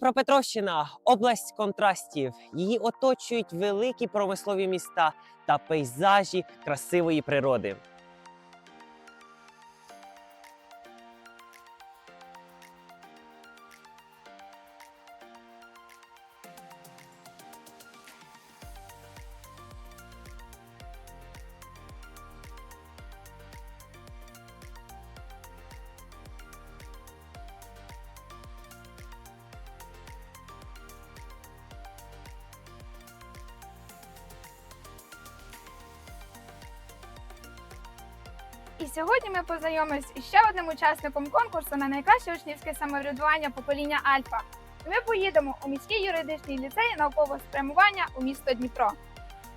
Дніпропетровщина область контрастів. Її оточують великі промислові міста та пейзажі красивої природи. І сьогодні ми познайомимось із ще одним учасником конкурсу на найкраще учнівське самоврядування покоління Альфа. Ми поїдемо у міський юридичний ліцей наукового спрямування у місто Дніпро.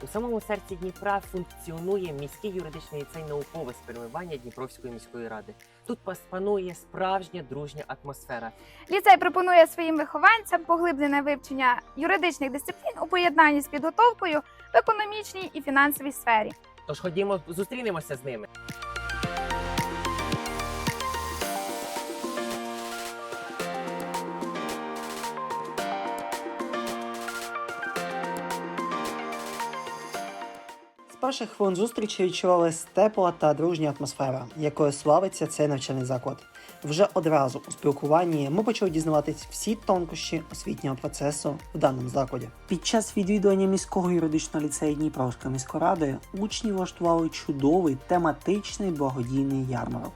У самому серці Дніпра функціонує міський юридичний ліцей наукове спрямування Дніпровської міської ради. Тут панує справжня дружня атмосфера. Ліцей пропонує своїм вихованцям поглиблене вивчення юридичних дисциплін у поєднанні з підготовкою в економічній і фінансовій сфері. Тож ходімо, зустрінемося з ними. Перших хвилин зустрічі відчувалась тепла та дружня атмосфера, якою славиться цей навчальний заклад. Вже одразу у спілкуванні ми почали дізнаватись всі тонкощі освітнього процесу в даному закладі. Під час відвідування міського юридичного ліцею Дніпровської міської ради учні влаштували чудовий тематичний благодійний ярмарок,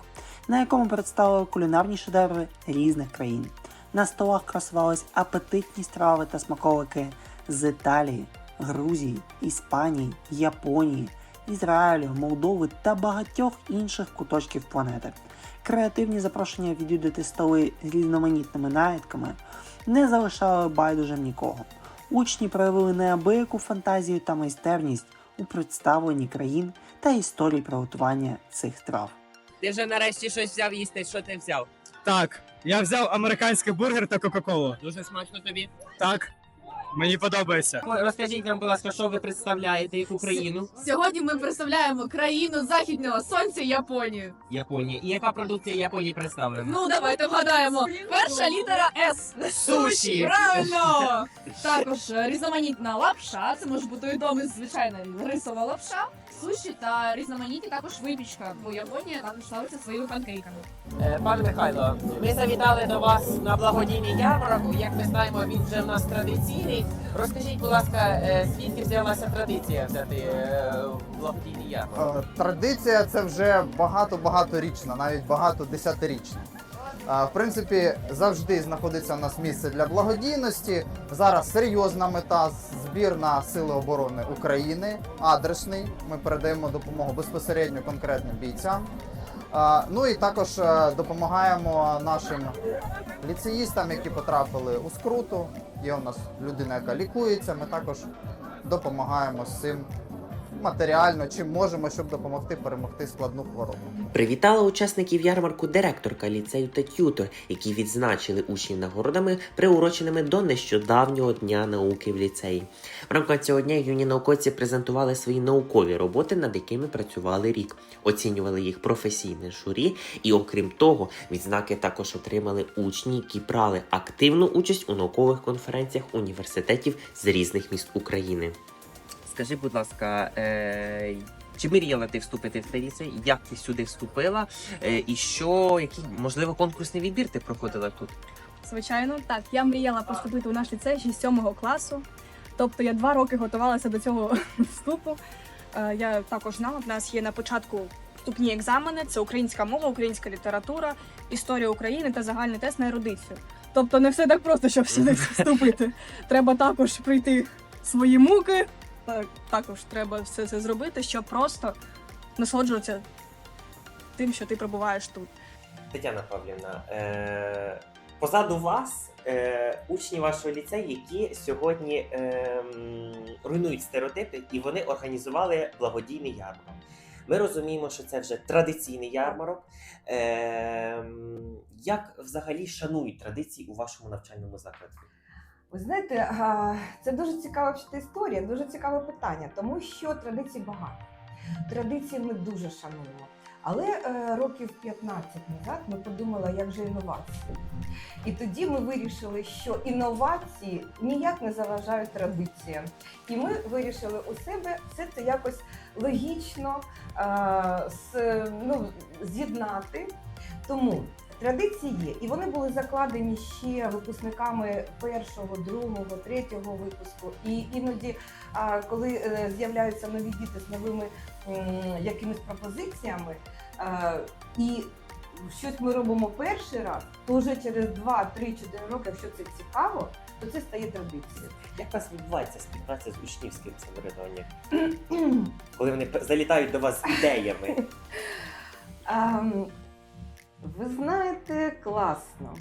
на якому представили кулінарні шедеври різних країн. На столах красувались апетитні страви та смаколики з Італії, Грузії, Іспанії, Японії, Ізраїлю, Молдови та багатьох інших куточків планети. Креативні запрошення відвідати столи з різноманітними наїдками не залишали байдужим нікого. Учні проявили неабияку фантазію та майстерність у представленні країн та історії приготування цих страв. Ти вже нарешті щось взяв їсти. Що ти взяв? Так, я взяв американський бургер та Кока-Колу. Дуже смачно тобі. Так, мені подобається. Розкажіть нам, будь ласка, що ви представляєте яку країну? Сьогодні ми представляємо країну західного сонця Японію. Японія. І яка продукція Японії представлена? Ну давайте вгадаємо. Перша літера С. Суші. Правильно! Також різноманітна лапша. Це може бути відомий звичайна рисова лапша. Суші та різноманітні також випічка, бо Японія також славиться своїми панкейками. Е, Пане Михайло, ми завітали до вас на благодійний ярмарок. Як ми знаємо, він вже в нас традиційний. Розкажіть, будь ласка, е, звідки взялася традиція взяти е, благодійний ярмарок? Традиція це вже багато-багаторічна, навіть багатодесятирічна. Е, В принципі, завжди знаходиться у нас місце для благодійності. Зараз серйозна мета збір на Сили оборони України, адресний. Ми передаємо допомогу безпосередньо конкретним бійцям. Ну і також е, допомагаємо нашим ліцеїстам, які потрапили у скруту. Є у нас людина, яка лікується. Ми також допомагаємо з цим матеріально, чим можемо, щоб допомогти перемогти складну хворобу. Привітала учасників ярмарку директорка ліцею та т'ютор, які відзначили учнів нагородами, приуроченими до нещодавнього дня науки в ліцеї. В рамках цього дня юні науковці презентували свої наукові роботи, над якими працювали рік, оцінювали їх професійне журі, і окрім того, відзнаки також отримали учні, які брали активну участь у наукових конференціях університетів з різних міст України. Скажи, будь ласка, е, чи мріяла ти вступити в цей ліцей? Як ти сюди вступила? Е, і що, який можливо конкурсний відбір ти проходила тут? Звичайно, так. Я мріяла поступити у наш ліцей ще з сьомого класу. Тобто я два роки готувалася до цього вступу. Е, Я також знала, в нас є на початку вступні екзамени: це українська мова, українська література, історія України та загальний тест на ерудицію. Тобто не все так просто, щоб сюди вступити. Треба також пройти свої муки. Та- Також треба все це зробити, щоб просто насолоджуватися тим, що ти перебуваєш тут. Тетяна Павлівна, е, позаду вас е, учні вашого ліцею, які сьогодні е, руйнують стереотипи, і вони організували благодійний ярмарок. Ми розуміємо, що це вже традиційний ярмарок. Е, як взагалі шанують традиції у вашому навчальному закладі? Ви знаєте, це дуже цікава історія, дуже цікаве питання, тому що традицій багато. Традиції ми дуже шануємо. Але е, років 15 назад ми подумали, як же інновації. І тоді ми вирішили, що інновації ніяк не заважають традиціям. І ми вирішили у себе все це якось логічно ну, з'єднати. Тому традиції є, і вони були закладені ще випускниками першого, другого, третього випуску. І іноді, коли е, з'являються нові діти з новими якимись пропозиціями, е, і щось ми робимо перший раз, то вже через 2, 3, 4 роки, якщо це цікаво, то це стає традицією. Як у вас відбувається співпраця з учнівським самоврядуванням? Коли вони залітають до вас з ідеями? Ви знаєте, класно.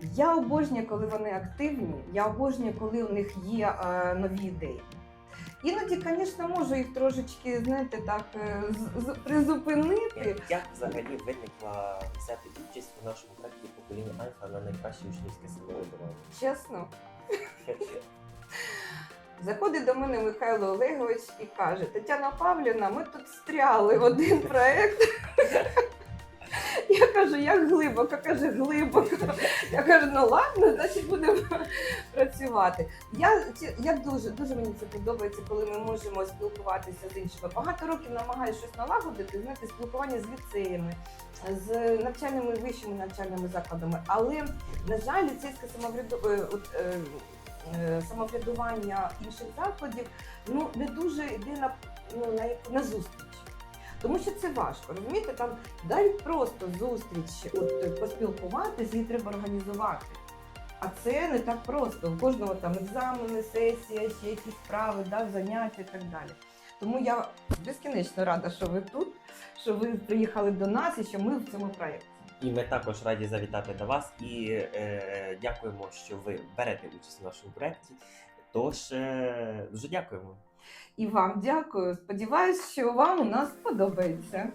Я обожнюю, коли вони активні, я обожнюю, коли у них є е, нові ідеї. Іноді, звісно, можу їх трошечки, знаєте, так е, призупинити. Як взагалі виникла взяти участь у нашому проєкті покоління Альфа на найкраще учнівське самоврядування? Чесно. Заходить до мене Михайло Олегович і каже: Тетяна Павлівна, ми тут стряли в один проект. Я кажу, як глибоко, каже, глибоко. Я кажу, ну ладно, значить будемо працювати. Я, я дуже, дуже мені це подобається, коли ми можемо спілкуватися з іншими. Багато років намагаюся щось налагодити, знаєте, спілкування з ліцеями, з навчальними вищими навчальними закладами. Але, на жаль, ліцейське е, е, е, самоврядування інших закладів ну, не дуже йде на, ну, на, на зустріч. Тому що це важко, розумієте, там навіть просто зустріч, от е, поспілкуватися, її треба організувати. А це не так просто. У кожного там екзамени, сесія, ще якісь справи, да, заняття і так далі. Тому я безкінечно рада, що ви тут, що ви приїхали до нас і що ми в цьому проєкті. І ми також раді завітати до вас і е, дякуємо, що ви берете участь у нашому проєкті. Тож е, дуже дякуємо. І вам дякую. Сподіваюсь, що вам у нас подобається.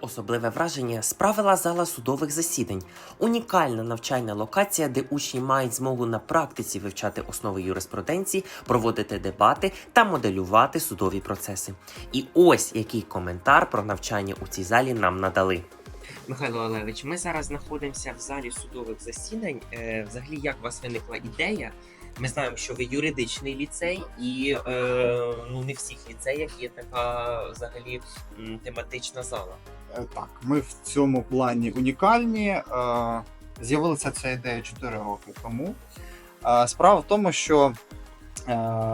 Особливе враження справила зала судових засідань. Унікальна навчальна локація, де учні мають змогу на практиці вивчати основи юриспруденції, проводити дебати та моделювати судові процеси. І ось який коментар про навчання у цій залі нам надали. Михайло Олегович, ми зараз знаходимося в залі судових засідань. Е, взагалі, як у вас виникла ідея? Ми знаємо, що ви юридичний ліцей, і е, ну не в всіх ліцеях є така взагалі тематична зала. Е, Так, ми в цьому плані унікальні. Е, З'явилася ця ідея 4 роки тому. Е, Справа в тому, що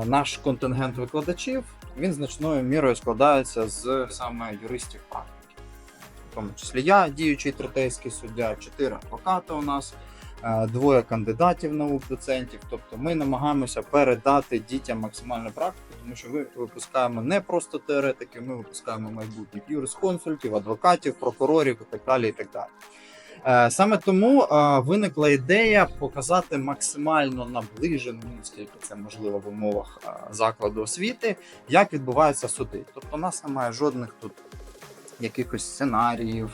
наш контингент викладачів він значною мірою складається з саме юристів практики. В тому числі я, діючий третейський суддя, чотири адвоката у нас, двоє кандидатів наук, доцентів. Тобто ми намагаємося передати дітям максимальну практику, тому що ми випускаємо не просто теоретиків, ми випускаємо майбутніх юрисконсультів, адвокатів, прокурорів і так далі. І так далі. Е, Саме тому е, виникла ідея показати максимально наближену, ну, скільки це можливо в умовах е, закладу освіти, як відбуваються суди. Тобто, у нас немає жодних тут якихось сценаріїв.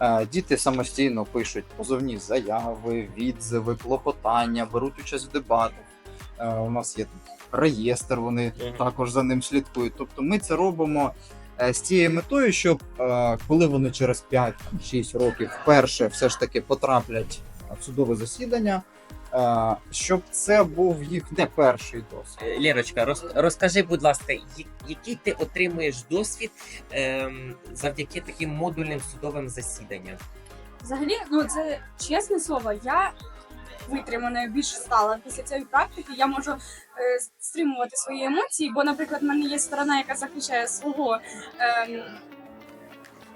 Е, Діти самостійно пишуть позовні заяви, відзиви, клопотання, беруть участь в дебатах. Е, У нас є реєстр, вони також за ним слідкують. Тобто ми це робимо е, з цією метою, щоб коли вони через 5-6 років вперше все ж таки потраплять в судове засідання, щоб це був їх не перший досвід. Е, Лєрочка, роз, розкажи, будь ласка, який ти отримуєш досвід ем, завдяки таким модульним судовим засіданням? Взагалі, ну це чесне слово, я витримана більш стала після цієї практики. Я можу е, стримувати свої емоції, бо, наприклад, в мене є сторона, яка захищає свого ем,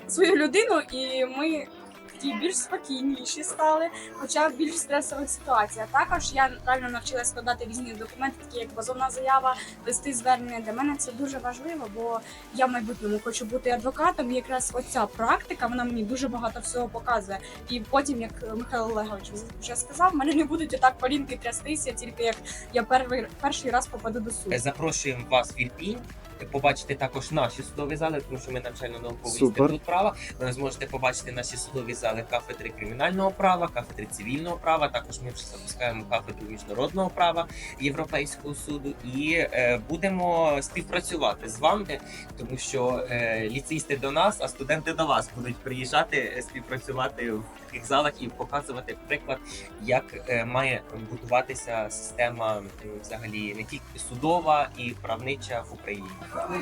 свою людину, і ми такі більш спокійніші стали, хоча в більш стресових ситуаціях. Також я правильно навчилася складати різні документи, такі як позовна заява, листи звернення. Для мене це дуже важливо, бо я в майбутньому хочу бути адвокатом. І якраз оця практика вона мені дуже багато всього показує. І потім, як Михайло Олегович вже сказав, мене не будуть отак полінки трястися, тільки як я перший перший раз попаду до суду. Запрошуємо вас в Ірпінь побачити також наші судові зали, тому що ми навчально-науковий інститут права. Ви зможете побачити наші судові зали кафедри кримінального права, кафедри цивільного права. Також ми вже запускаємо кафедру міжнародного права Європейського суду і е, будемо співпрацювати з вами, тому що е, ліцеїсти до нас, а студенти до вас будуть приїжджати е, співпрацювати в таких залах і показувати приклад, як е, має будуватися система взагалі не тільки судова і правнича в Україні.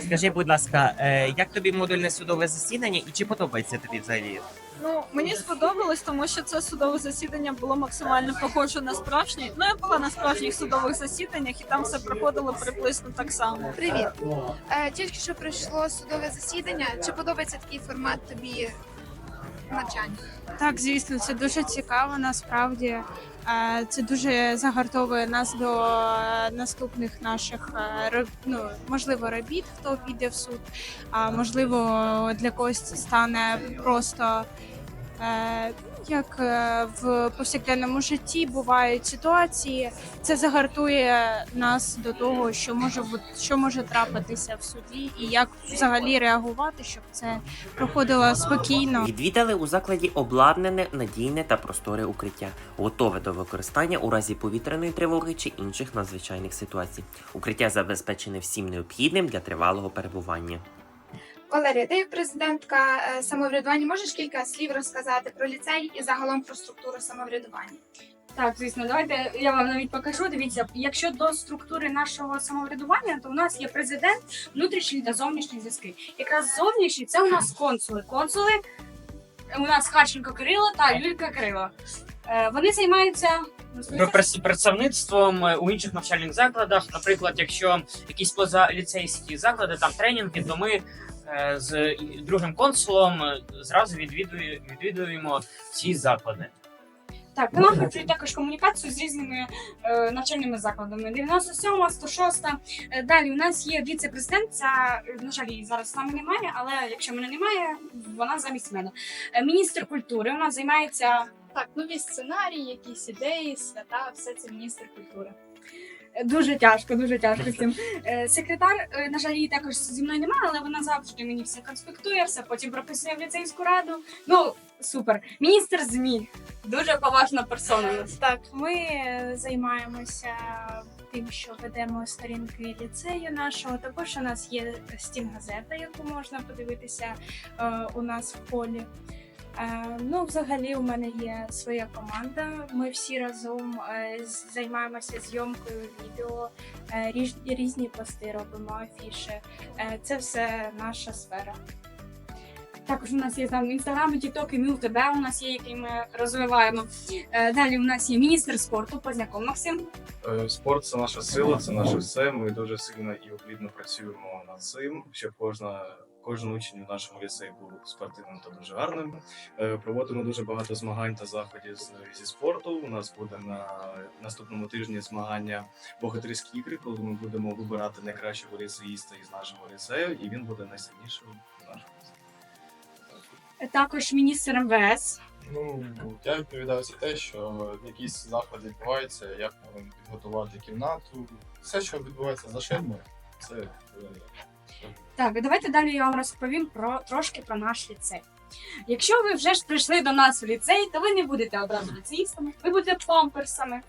Скажи, будь ласка, е, як тобі модульне судове засідання і чи подобається тобі взагалі? Ну мені сподобалось, тому що це судове засідання було максимально похоже на справжнє. Ну я була на справжніх судових засіданнях, і там все проходило приблизно так само. Привіт! Е, Тільки що пройшло судове засідання. Чи подобається такий формат тобі навчання? Так, звісно, це дуже цікаво. Насправді Е, це дуже загартовує нас до е, наступних наших е, ну, можливо робіт, хто піде в суд. А можливо, для когось це стане просто. Як е, в повсякденному житті бувають ситуації, це загартує нас до того, що може бути, що може трапитися в суді, і як взагалі реагувати, щоб це проходило спокійно. Відвідали у закладі обладнане, надійне та просторе укриття, готове до використання у разі повітряної тривоги чи інших надзвичайних ситуацій. Укриття забезпечене всім необхідним для тривалого перебування. Валерія, ти як президентка е, самоврядування можеш кілька слів розказати про ліцей і загалом про структуру самоврядування? Так, звісно, давайте я вам навіть покажу. Дивіться, якщо до структури нашого самоврядування, то у нас є президент, внутрішні та зовнішні зв'язки. Якраз зовнішні це у нас консули. Консули у нас Харченко Кирило та Юлька Кирило. Е, Вони займаються Про представництвом е, у інших навчальних закладах. Наприклад, якщо якісь позаліцейські заклади, там тренінги, то ми з другим консулом е, зразу відвідує- відвідуємо ці заклади. Так, налагоджують також комунікацію з різними е, навчальними закладами. 97, 106. Е, Далі у нас є віце-президент. Ця, е, на жаль, її зараз нами немає, але якщо мене немає, вона замість мене. Е, міністр культури нас займається Так, нові сценарії, якісь ідеї, свята, все це міністр культури. Дуже тяжко, дуже тяжко цим. Е, Секретар, е, на жаль, її також зі мною немає, але вона завжди мені все конспектує, все потім прописує в ліцейську раду. Ну, супер. Міністр ЗМІ. Дуже поважна персона. нас. Так, ми е, займаємося тим, що ведемо сторінки ліцею нашого. Також у нас є стінгазета, яку можна подивитися у нас в полі. Е, ну, взагалі, у мене є своя команда. Ми всі разом е, займаємося зйомкою відео, е, різні пости робимо, афіші. Це все наша сфера. Також у нас є там інстаграм, тікток і Міл ТБ у нас є, який ми розвиваємо. Далі у нас є міністр спорту Позняков Максим. Спорт це наша сила, це наше все. Ми дуже сильно і плідно працюємо над цим, щоб кожна. Кожен учень у нашому ліцеї був спортивним та дуже гарним. Е, Проводимо дуже багато змагань та заходів зі спорту. У нас буде на наступному тижні змагання богатирські ігри, коли ми будемо вибирати найкращого ліцеїста із нашого ліцею, і він буде найсильнішим в нашому ліцеї. Також міністр МВС. Ну, я відповідаю за те, що якісь заходи відбуваються, як підготувати кімнату. Все, що відбувається за ширмою, це е, Так, давайте далі я вам розповім про трошки про наш ліцей. Якщо ви вже ж прийшли до нас в ліцей, то ви не будете одразу ліцеїстами, ви будете памперсами.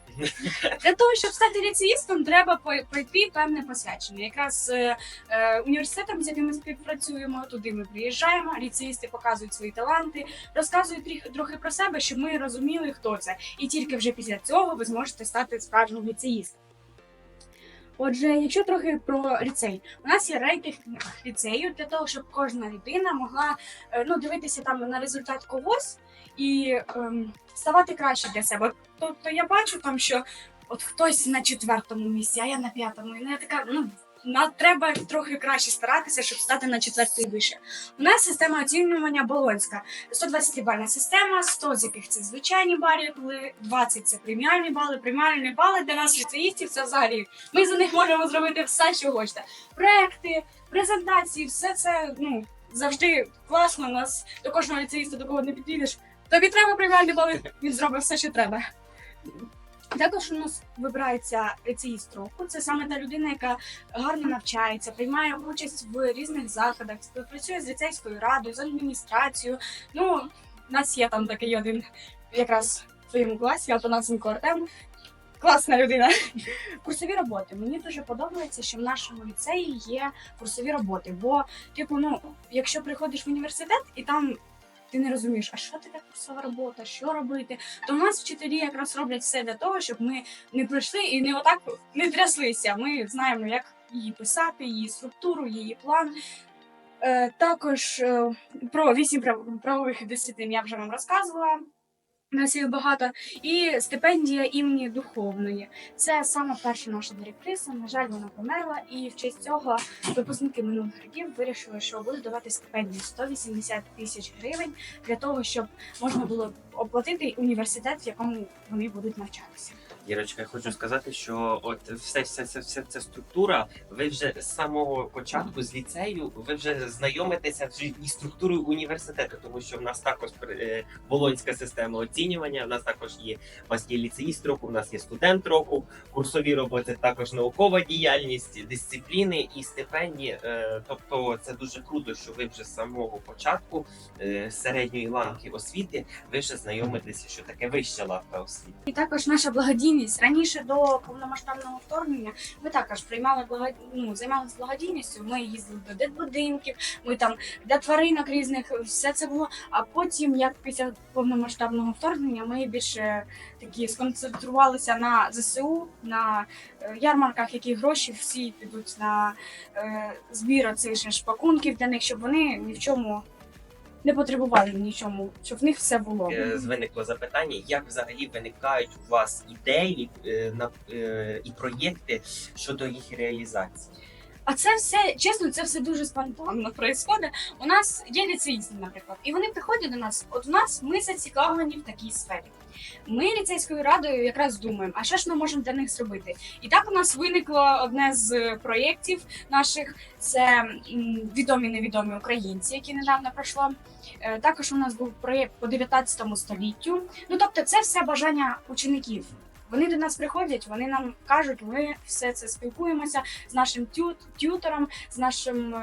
Для того, щоб стати ліцеїстом, треба пройти певне посвячення. Якраз е, е, університетом, з яким ми співпрацюємо, туди ми приїжджаємо, ліцеїсти показують свої таланти, розказують трохи про себе, щоб ми розуміли, хто це. І тільки вже після цього ви зможете стати справжнім ліцеїстом. Отже, якщо трохи про ліцей, у нас є рейтинг ліцею для того, щоб кожна людина могла е, ну, дивитися там на результат когось і ем, ставати краще для себе. Тобто я бачу там, що от хтось на четвертому місці, а я на п'ятому. І я така, ну. На треба трохи краще старатися, щоб стати на четвертий вище. У нас система оцінювання Болонська. 120 бальна система, 100 з яких це звичайні бали, були, 20 це преміальні бали. Преміальні бали для нас ліцеїстів це взагалі. Ми за них можемо зробити все, що хочете. Проекти, презентації, все це ну завжди класно. У нас до кожного ліцеїста, до кого не підійдеш. Тобі треба преміальні бали, він зробить все, що треба. Також у нас вибирається ліцеїст року. Це саме та людина, яка гарно навчається, приймає участь в різних заходах, співпрацює з ліцейською радою, з адміністрацією. Ну, у нас є там такий один якраз в своєму класі, Антонасенко Артем. Класна людина. Курсові роботи. Мені дуже подобається, що в нашому ліцеї є курсові роботи. Бо, типу, ну, якщо приходиш в університет і там ти не розумієш, а що таке курсова робота, що робити, то в нас вчителі якраз роблять все для того, щоб ми не прийшли і не отак не тряслися. Ми знаємо, як її писати, її структуру, її план. Е, також е, про вісім прав- правових дисциплін я вже вам розказувала. У нас їх багато. І стипендія імені духовної. Це саме перша наша директриса. На жаль, вона померла, і в честь цього випускники минулих років вирішили, що будуть давати стипендію 180 тисяч гривень для того, щоб можна було оплатити університет, в якому вони будуть навчатися. Ірочка, я хочу сказати, що от вся, вся, вся, вся ця структура, ви вже з самого початку з ліцею, ви вже знайомитеся із структурою університету, тому що в нас також е, болонська система оцінювання, в нас також є у вас є ліцеїст року, у нас є студент року, курсові роботи, також наукова діяльність, дисципліни і стипендії. Е, Тобто це дуже круто, що ви вже з самого початку е, середньої ланки освіти, ви вже знайомитеся, що таке вища лавка освіти. І також наша благодійність раніше до повномасштабного вторгнення ми також приймали благо... ну, займалися благодійністю. Ми їздили до дитбудинків, ми там для тваринок різних, все це було. А потім, як після повномасштабного вторгнення, ми більше такі сконцентрувалися на ЗСУ, на е, ярмарках, які гроші всі підуть на е, збір цих шпакунків для них, щоб вони ні в чому не потребували нічому, щоб в них все було. Е, виникло запитання, як взагалі виникають у вас ідеї е, на е, і проєкти щодо їх реалізації? А це все, чесно, це все дуже спонтанно проїсходить. У нас є ліцеїсти, наприклад, і вони приходять до нас. От у нас ми зацікавлені в такій сфері. Ми ліцейською радою якраз думаємо, а що ж ми можемо для них зробити? І так у нас виникло одне з проєктів наших: це відомі невідомі українці, які недавно пройшло. Е, Також у нас був проєкт по 19 століттю. Ну тобто, це все бажання учеників. Вони до нас приходять, вони нам кажуть, ми все це спілкуємося з нашим тют, тютором, з нашим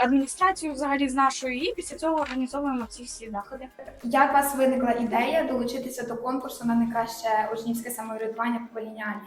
адміністрацією, взагалі з нашою, і після цього організовуємо ці всі заходи. Як у вас виникла ідея долучитися до конкурсу на найкраще учнівське самоврядування покоління?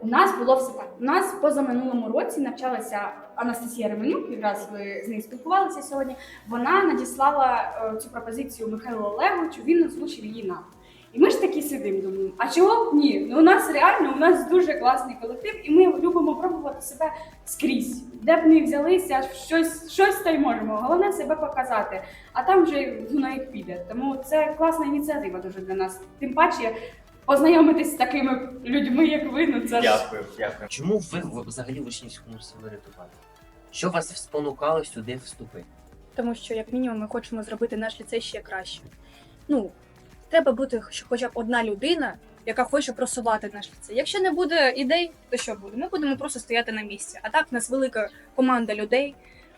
У нас було все так. У нас позаминулому році навчалася Анастасія Ременюк, якраз ви з нею спілкувалися сьогодні. Вона надіслала е, цю пропозицію Михайлу Олеговичу, він озвучив її нам. І ми ж такі сидимо, думаємо, а чого б ні? Ну у нас реально у нас дуже класний колектив, і ми любимо пробувати себе скрізь. Де б не взялися, щось, щось та й можемо. Головне себе показати. А там вже воно як піде. Тому це класна ініціатива дуже для нас. Тим паче познайомитись з такими людьми, як ви. Ну це ж Дякую, дякую. Чому ви взагалі в учнівському самоврядуванні? Що вас спонукало сюди вступити? тому що як мінімум ми хочемо зробити наш ліцей ще краще. Ну, треба бути хоч- хоча б одна людина, яка хоче просувати наш ліцей. Якщо не буде ідей, то що буде? Ми будемо просто стояти на місці. А так в нас велика команда людей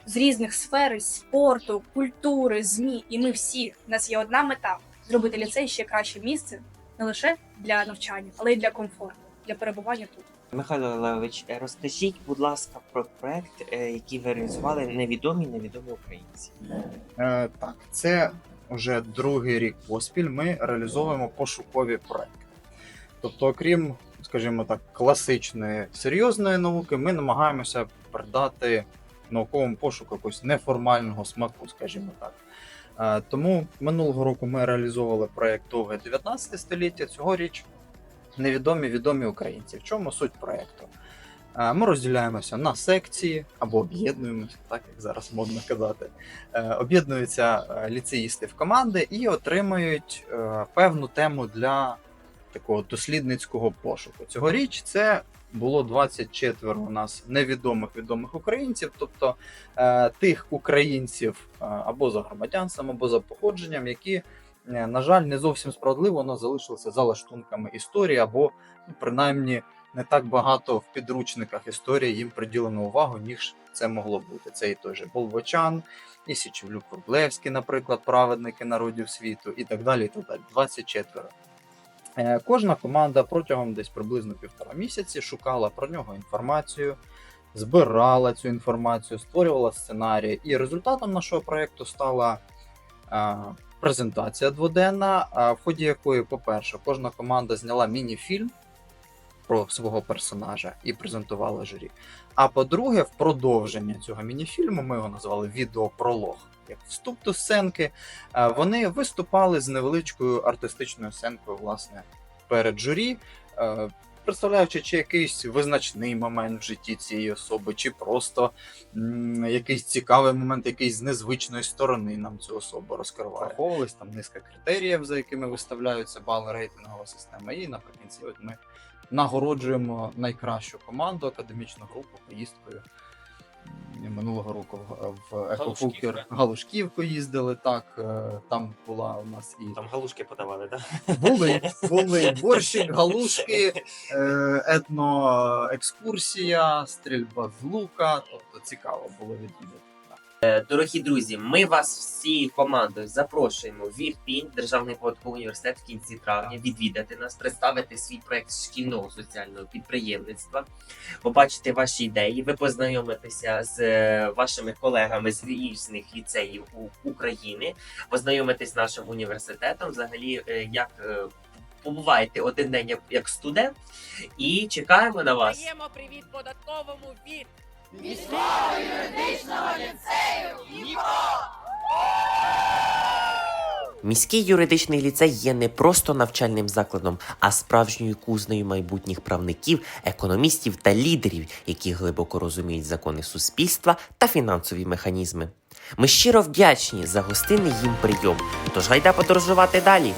з різних сфер, з спорту, культури, ЗМІ, і ми всі. У нас є одна мета зробити ліцей ще краще місце не лише для навчання, але й для комфорту, для перебування тут. Михайло Олегович, розкажіть, будь ласка, про проект, е, який ви реалізували невідомі невідомі українці. Е, так, це вже другий рік поспіль. Ми реалізовуємо пошукові проекти. Тобто, окрім, скажімо так, класичної серйозної науки, ми намагаємося придати науковому пошуку якогось неформального смаку, скажімо так. Е, Тому минулого року ми реалізовували проєкт Довге 19 століття. Цьогоріч невідомі відомі українці. В чому суть проєкту? Е, Ми розділяємося на секції або об'єднуємося, так як зараз модно казати. Е, Об'єднуються е, ліцеїсти в команди і отримують певну тему для такого дослідницького пошуку. Цьогоріч це було 24 у нас невідомих відомих українців, тобто тих українців або за громадянством, або за походженням, які, на жаль, не зовсім справедливо воно залишилися за лаштунками історії, або ну, принаймні не так багато в підручниках історії їм приділено увагу, ніж це могло бути. Це і той же Болбочан, і Січевлюк Врублевський, наприклад, праведники народів світу, і так далі. І так далі. 24. Е, Кожна команда протягом десь приблизно півтора місяці шукала про нього інформацію, збирала цю інформацію, створювала сценарії. І результатом нашого проєкту стала е, презентація дводенна, е, в ході якої, по-перше, кожна команда зняла міні-фільм про свого персонажа і презентувала журі. А по-друге, в продовження цього міні-фільму, ми його назвали відеопролог. Як вступ до сценки, е, вони виступали з невеличкою артистичною сценкою, власне, перед журі, е, представляючи чи якийсь визначний момент в житті цієї особи, чи просто якийсь цікавий момент, якийсь з незвичної сторони нам цю особу розкриває. Враховувались там низка критеріїв, за якими виставляються бали рейтингова система. І наприкінці, от ми нагороджуємо найкращу команду, академічну групу поїздкою. Минулого року в- Галушківка. Галушківку їздили. Так е, там була у нас і Там галушки подавали, так? були, були борщик, галушки, е, етноекскурсія, стрільба з лука. Тобто цікаво було відвідати. Дорогі друзі, ми вас всі командою запрошуємо в Ірпінь, Державний податковий університет в кінці травня, відвідати нас, представити свій проект шкільного соціального підприємництва, побачити ваші ідеї, ви познайомитеся з е, вашими колегами з різних ліцеїв України, познайомитись з нашим університетом, взагалі, е, як е, побуваєте один день як студент, і чекаємо на вас. Даємо привіт податковому від Міського юридичного ліцею Міський юридичний ліцей є не просто навчальним закладом, а справжньою кузнею майбутніх правників, економістів та лідерів, які глибоко розуміють закони суспільства та фінансові механізми. Ми щиро вдячні за гостинний їм прийом. Тож гайда подорожувати далі.